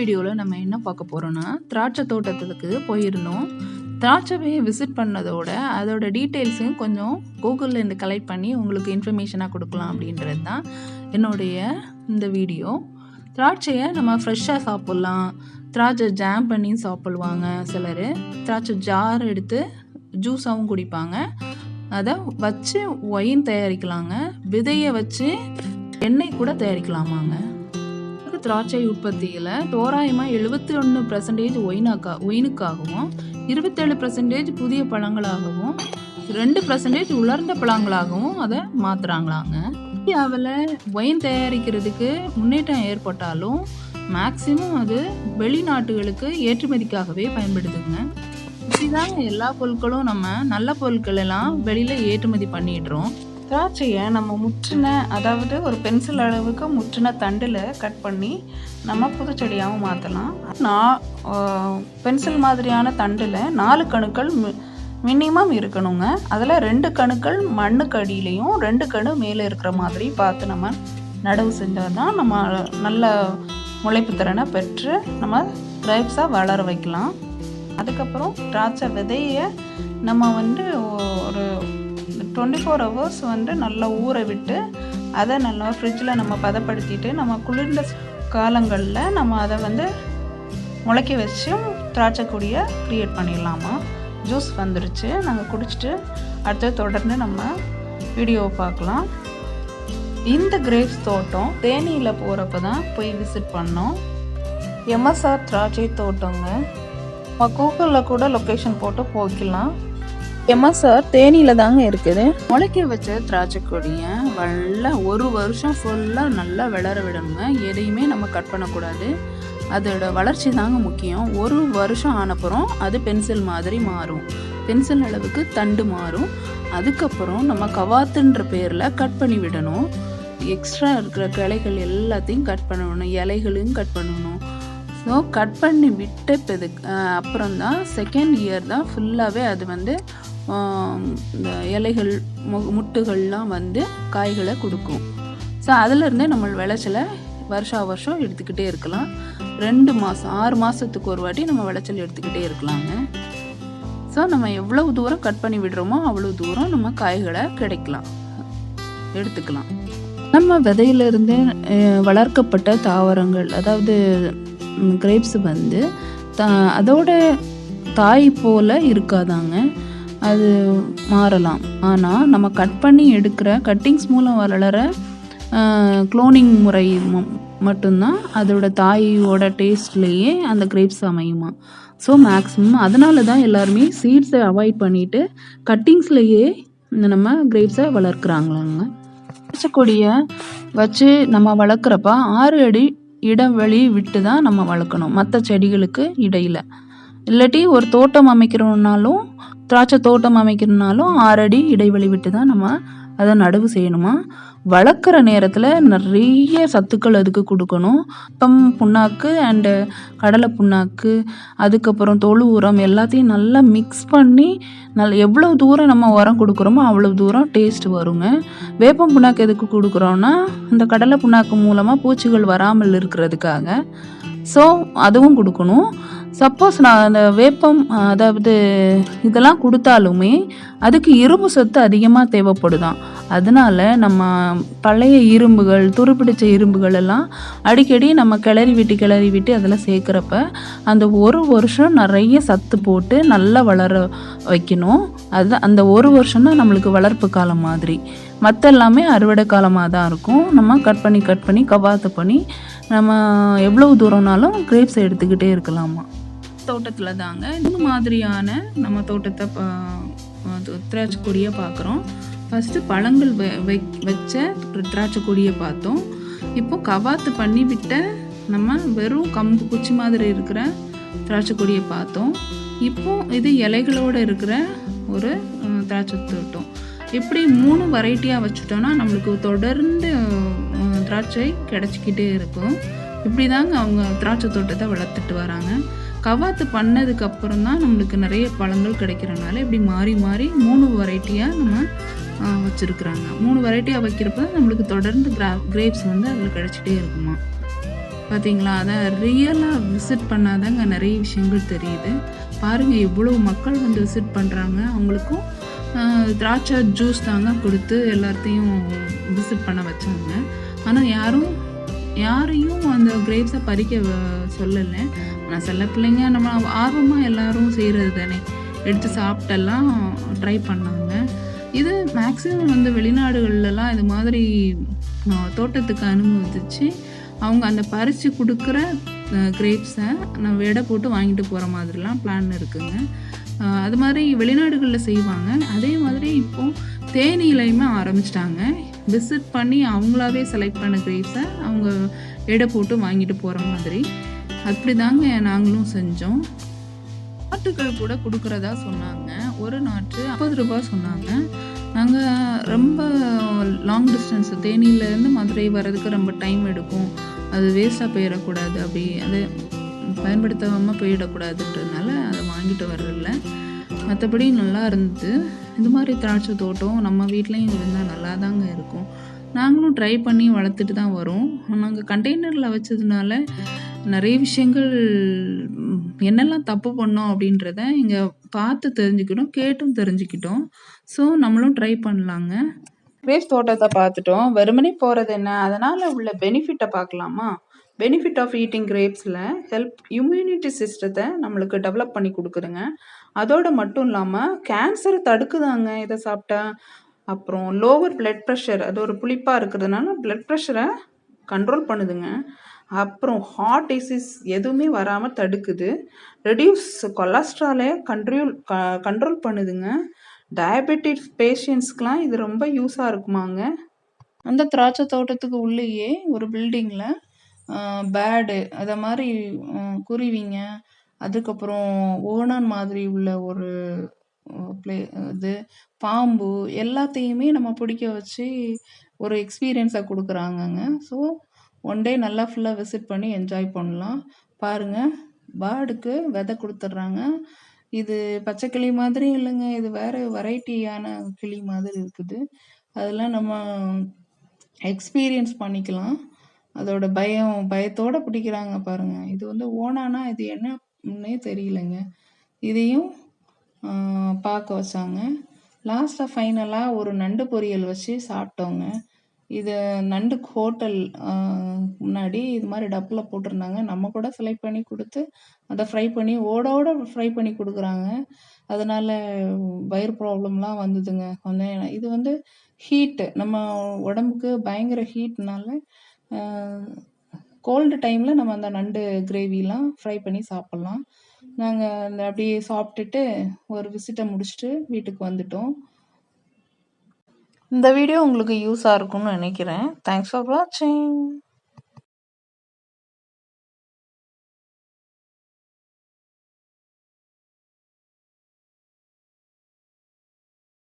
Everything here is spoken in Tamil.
வீடியோவில் நம்ம என்ன பார்க்க போகிறோன்னா திராட்சை தோட்டத்துக்கு போயிருந்தோம். திராட்சையை விசிட் பண்ணதோட அதோட டீட்டெயில்ஸையும் கொஞ்சம் கூகுளில் இருந்து கலெக்ட் பண்ணி உங்களுக்கு இன்ஃபர்மேஷனாக கொடுக்கலாம் அப்படின்றது தான் என்னுடைய இந்த வீடியோ. திராட்சையை நம்ம ஃப்ரெஷ்ஷாக சாப்பிட்லாம். திராட்சை ஜாம் பண்ணி சாப்பிடுவாங்க சிலர். திராட்சை ஜார் எடுத்து ஜூஸாகவும் குடிப்பாங்க. அதை வச்சு ஒயின் தயாரிக்கலாங்க. விதையை வச்சு எண்ணெய் கூட தயாரிக்கலாமாங்க. திராட்சை உற்பத்தியில் தோராயமாக எழுபத்தி ஒன்று பர்சன்டேஜ் ஒயினாக்கா ஒயினுக்காகவும் இருபத்தேழு பர்சன்டேஜ் புதிய பழங்களாகவும் ரெண்டு பர்சன்டேஜ் உலர்ந்த பழங்களாகவும் அதை மாற்றுறாங்களாங்க இந்தியாவில் ஒயின் தயாரிக்கிறதுக்கு முன்னேற்றம் ஏற்பட்டாலும் மேக்சிமம் அது வெளிநாட்டுகளுக்கு ஏற்றுமதிக்காகவே பயன்படுதுங்க. இப்படிதாங்க எல்லா பொருட்களும் நம்ம நல்ல பொருட்கள் எல்லாம் வெளியில் ஏற்றுமதி பண்ணிடுறோம். திராட்சையை நம்ம முற்றின அதாவது ஒரு பென்சில் அளவுக்கு முற்றின தண்டில் கட் பண்ணி நம்ம புதுச்செடியாகவும் மாற்றலாம் நான் பென்சில் மாதிரியான தண்டில் நாலு கணுக்கள் மினிமம் இருக்கணுங்க. அதில் ரெண்டு கணுக்கள் மண்ணுக்கு அடியிலையும் ரெண்டு கணு மேலே இருக்கிற மாதிரி பார்த்து நம்ம நடவு செஞ்சால் தான் நம்ம நல்ல முளைப்பு திறனை பெற்று நம்ம கிரைப்ஸாக வளர வைக்கலாம். அதுக்கப்புறம் திராட்சை விதையை நம்ம வந்து ஒரு டுவெண்ட்டி ஃபோர் ஹவர்ஸ் வந்து நல்லா ஊற விட்டு அதை நல்லா ஃப்ரிட்ஜில் நம்ம பதப்படுத்திட்டு நம்ம குளிர்ந்த காலங்களில் நம்ம அதை வந்து முளைக்க வச்சும் திராட்சைக்குடியை க்ரியேட் பண்ணிடலாமா? ஜூஸ் வந்துருச்சு. நாங்கள் குடிச்சிட்டு அடுத்து தொடர்ந்து நம்ம வீடியோவை பார்க்கலாம். இந்த கிரேப்ஸ் தோட்டம் தேனியில் போகிறப்ப தான் போய் விசிட் பண்ணோம். எம்எஸ்ஆர் திராட்சை தோட்டங்க. நம்ம கூகுளில் கூட லொக்கேஷன் போட்டு போய்க்கலாம். எம்எஸ்ஆர் தேனியில் தாங்க இருக்குது. முளைக்க வச்ச திராட்சை கொடியை நல்லா ஒரு வருஷம் ஃபுல்லாக நல்லா வளர விடணுங்க. எதையுமே நம்ம கட் பண்ணக்கூடாது. அதோட வளர்ச்சி தாங்க முக்கியம். ஒரு வருஷம் ஆனப்புறம் அது பென்சில் மாதிரி மாறும். பென்சில் அளவுக்கு தண்டு மாறும். அதுக்கப்புறம் நம்ம கவாத்துன்ற பேரில் கட் பண்ணி விடணும். எக்ஸ்ட்ரா இருக்கிற கிளைகள் எல்லாத்தையும் கட் பண்ணணும். இலைகளையும் கட் பண்ணணும். ஸோ கட் பண்ணி விட்ட பிது அப்புறம் தான் செகண்ட் இயர் தான் ஃபுல்லாகவே அது வந்து இந்த இலைகள் மு முட்டுகள்லாம் வந்து காய்களை கொடுக்கும். ஸோ அதிலிருந்தே நம்ம விளைச்சலை வருஷா வருஷம் எடுத்துக்கிட்டே இருக்கலாம். ரெண்டு மாதம் ஆறு மாதத்துக்கு ஒரு வாட்டி நம்ம விளைச்சல் எடுத்துக்கிட்டே இருக்கலாங்க. ஸோ நம்ம எவ்வளவு தூரம் கட் பண்ணி விடுறோமோ அவ்வளோ தூரம் நம்ம காய்களை கிடைக்கலாம். எடுத்துக்கலாம். நம்ம விதையிலிருந்து வளர்க்கப்பட்ட தாவரங்கள் அதாவது கிரேப்ஸ் வந்து த அதோட தாய் போல் இருக்காதாங்க. அது மாறலாம். ஆனால் நம்ம கட் பண்ணி எடுக்கிற கட்டிங்ஸ் மூலம் வளர குளோனிங் முறை மட்டும்தான் அதோட தாயோட டேஸ்ட்லேயே அந்த கிரேப்ஸ் அமையுமா? ஸோ மேக்ஸிமம் அதனால தான் எல்லாருமே சீட்ஸை அவாய்ட் பண்ணிவிட்டு கட்டிங்ஸ்லேயே இந்த நம்ம கிரேப்ஸை வளர்க்குறாங்களாங்க. கொடியை வச்சு நம்ம வளர்க்குறப்ப ஆறு அடி இடைவெளி விட்டு தான் நம்ம வளர்க்கணும். மற்ற செடிகளுக்கு இடையில். இல்லாட்டி ஒரு தோட்டம் அமைக்கிறோம்னாலும் திராட்சை தோட்டம் அமைக்கிறனாலும் ஆறடி இடைவெளி விட்டு தான் நம்ம அதை நடவு செய்யணுமா? வளர்க்குற நேரத்தில் நிறைய சத்துக்கள் அதுக்கு கொடுக்கணும். பம் புண்ணாக்கு அண்டு கடலை புண்ணாக்கு அதுக்கப்புறம் தொழு உரம் எல்லாத்தையும் நல்லா மிக்ஸ் பண்ணி நல் எவ்வளோ தூரம் நம்ம உரம் கொடுக்குறோமோ அவ்வளோ தூரம் டேஸ்ட் வருங்க. வேப்பம் புண்ணாக்கு எதுக்கு கொடுக்குறோன்னா இந்த கடலை புண்ணாக்கு மூலமாக பூச்சிகள் வராமல் இருக்கிறதுக்காக. ஸோ அதுவும் கொடுக்கணும். சப்போஸ் நான் அந்த வேப்பம் அதாவது இதெல்லாம் கொடுத்தாலுமே அதுக்கு இரும்பு சத்து அதிகமாக தேவைப்படுதான். அதனால நம்ம பழைய இரும்புகள் துருப்பிடிச்ச இரும்புகள் எல்லாம் அடிக்கடி நம்ம கிளறி விட்டு கிளறி விட்டு அதில் சேர்க்குறப்ப அந்த ஒரு வருஷம் நிறைய சத்து போட்டு நல்லா வளர வைக்கணும். அது அந்த ஒரு வருஷம் தான் நம்மளுக்கு வளர்ப்பு காலம் மாதிரி. மற்ற எல்லாமே அறுவடை காலமாக தான் இருக்கும். நம்ம கட் பண்ணி கட் பண்ணி கவாத்து பண்ணி நம்ம எவ்வளவு தூரம்னாலும் கிரேப்ஸை எடுத்துக்கிட்டே இருக்கலாமா. தோட்டத்தில் தாங்க இந்த மாதிரியான நம்ம தோட்டத்தை திராட்சை கொடியை பார்க்குறோம் ஃபஸ்ட்டு பழங்கள் வெ வச்ச திராட்சை கொடியை பார்த்தோம் இப்போ கவாத்து பண்ணி விட்ட நம்ம வெறும் கம்பு குச்சி மாதிரி இருக்கிற திராட்சை கொடியை பார்த்தோம் இப்போ இது இலைகளோடு இருக்கிற ஒரு திராட்சை தோட்டம். இப்படி மூணு வெரைட்டியாக வச்சுட்டோன்னா நம்மளுக்கு தொடர்ந்து திராட்சை கிடச்சிக்கிட்டே இருக்கும். இப்படி தாங்க அவங்க திராட்சை தோட்டத்தை வளர்த்துட்டு வராங்க. கவாத்து பண்ணதுக்கு அப்புறம் தான் நம்மளுக்கு நிறைய பழங்கள் கிடைக்கிறனால இப்படி மாறி மாறி மூணு வெரைட்டியாக நம்ம வச்சுருக்குறாங்க மூணு வெரைட்டியாக வைக்கிறப்ப நம்மளுக்கு தொடர்ந்து கிரா கிரேப்ஸ் வந்து அதில் கிடச்சிட்டே இருக்குமா பார்த்தீங்களா? அதான் ரியலாக விசிட் பண்ணாதாங்க நிறைய விஷயங்கள் தெரியுது. பாருங்கள் எவ்வளோ மக்கள் வந்து விசிட் பண்ணுறாங்க அவங்களுக்கும் திராட்சை ஜூஸ் தாங்க கொடுத்து எல்லாத்தையும் விசிட் பண்ண வச்சாங்க. ஆனால் யாரும் யாரையும் அந்த கிரேப்ஸை பறிக்க வ ஆனால் சில பிள்ளைங்க நம்ம ஆர்வமாக எல்லாரும் செய்கிறது தானே! எடுத்து சாப்பிட்டெல்லாம் ட்ரை பண்ணாங்க. இது மேக்ஸிமம் வந்து வெளிநாடுகள்லலாம் இது மாதிரி தோட்டத்துக்கு அனுமதிச்சு, அவங்க அந்த பறித்து கொடுக்குற கிரேப்ஸை நம்ம எடை போட்டு வாங்கிட்டு போகிற மாதிரிலாம் பிளான் இருக்குங்க. அது மாதிரி வெளிநாடுகளில் செய்வாங்க. அதே மாதிரி இப்போது தேனியிலையுமே ஆரம்பிச்சிட்டாங்க விசிட் பண்ணி அவங்களாவே செலக்ட் பண்ண கிரேப்ஸை அவங்க எடை போட்டு வாங்கிட்டு போகிற மாதிரி. அப்படி தாங்க நாங்களும் செஞ்சோம். நாட்டுக்கள் கூட கொடுக்குறதா சொன்னாங்க. ஒரு நாட்டு ஐம்பது ரூபாய் சொன்னாங்க. நாங்கள் ரொம்ப லாங் டிஸ்டன்ஸ் தேனியிலேருந்து மதுரை வர்றதுக்கு ரொம்ப டைம் எடுக்கும். அது வேஸ்ட்டாக போயிடக்கூடாது அப்படி அது பயன்படுத்தாமல் போயிடக்கூடாதுன்றதுனால அதை வாங்கிட்டு வர்றதில்ல மற்றபடி நல்லா இருந்தது. இது மாதிரி திராட்சை தோட்டம் நம்ம வீட்லேயும் இருந்தால் நல்லா தாங்க இருக்கும். நாங்களும் ட்ரை பண்ணி வளர்த்துட்டு தான் வரோம். நாங்கள் கண்டெய்னரில் வச்சதுனால நிறைய விஷயங்கள் என்னெல்லாம் தப்பு பண்ணோம் அப்படின்றத இங்கே பார்த்து தெரிஞ்சுக்கிட்டோம். கேட்டும் தெரிஞ்சுக்கிட்டோம். ஸோ நம்மளும் ட்ரை பண்ணலாங்க. கிரேப்ஸ் தோட்டத்தை பார்த்துட்டோம். வெறுமனே போகிறது என்ன? அதனால் உள்ள பெனிஃபிட்டை பார்க்கலாமா? பெனிஃபிட் ஆஃப் ஈட்டிங் கிரேப்ஸில் ஹெல்ப் இம்யூனிட்டி சிஸ்டத்தை நம்மளுக்கு டெவலப் பண்ணி கொடுக்குதுங்க அதோடு மட்டும் இல்லாமல் கேன்சர் தடுக்குதாங்க இதை சாப்பிட்டா அப்புறம் லோவர் பிளட் ப்ரெஷர் அது ஒரு புளிப்பாக இருக்கிறதுனால பிளட் ப்ரெஷரை கண்ட்ரோல் பண்ணுதுங்க. அப்புறம் ஹார்ட் டிசீஸ் எதுவுமே வராமல் தடுக்குது. ரெடியூஸ் கொலஸ்ட்ரால கண்ட்ரியூல் க கண்ட்ரோல் பண்ணுதுங்க. டயபெட்டிஸ் பேஷண்ட்ஸ்க்கெலாம் இது ரொம்ப யூஸாக இருக்குமாங்க. அந்த திராட்சை தோட்டத்துக்கு உள்ளேயே ஒரு பில்டிங்கில் பேர்டு அதை மாதிரி குருவிங்க, அதுக்கப்புறம் ஓணான் மாதிரி உள்ள ஒரு ப்ளே இது பாம்பு எல்லாத்தையுமே நம்ம பிடிக்க வச்சு ஒரு எக்ஸ்பீரியன்ஸை கொடுக்குறாங்கங்க ஸோ ஒன் டே நல்லா ஃபுல்லாக விசிட் பண்ணி என்ஜாய் பண்ணலாம். பாருங்க பேர்டுக்கு விதை கொடுத்துட்றாங்க இது பச்சை கிளி மாதிரி இல்லைங்க இது வேறு வெரைட்டியான கிளி மாதிரி இருக்குது. அதெல்லாம் நம்ம எக்ஸ்பீரியன்ஸ் பண்ணிக்கலாம். அதோட பயம் பயத்தோட பிடிக்கிறாங்க பாருங்க. இது வந்து ஓனானா இது என்னன்னே தெரியலங்க. இதையும் பார்க்க வச்சாங்க. லாஸ்ட்டா ஃபைனலா ஒரு நண்டு பொரியல் வச்சு சாப்பிட்டோங்க. இது நண்டு ஹோட்டல் முன்னாடி இது மாதிரி டப்பில் போட்டிருந்தாங்க. நம்ம கூட செலக்ட் பண்ணி கொடுத்து அதை ஃப்ரை பண்ணி ஓடோட ஃப்ரை பண்ணி கொடுக்குறாங்க அதனால வயிறு ப்ராப்ளம்லாம் வந்ததுங்க. கொஞ்சம் இது வந்து ஹீட்டு நம்ம உடம்புக்கு பயங்கர ஹீட்னால கோல்டு டைமில் நம்ம அந்த நண்டு கிரேவிலாம் ஃப்ரை பண்ணி சாப்பிட்லாம் நாங்கள் அந்த அப்படியே சாப்பிட்டுட்டு ஒரு விசிட்டை முடிச்சுட்டு வீட்டுக்கு வந்துட்டோம். இந்த வீடியோ உங்களுக்கு யூஸாக இருக்கும்னு நினைக்கிறேன் தேங்க்ஸ் ஃபார் வாட்சிங்.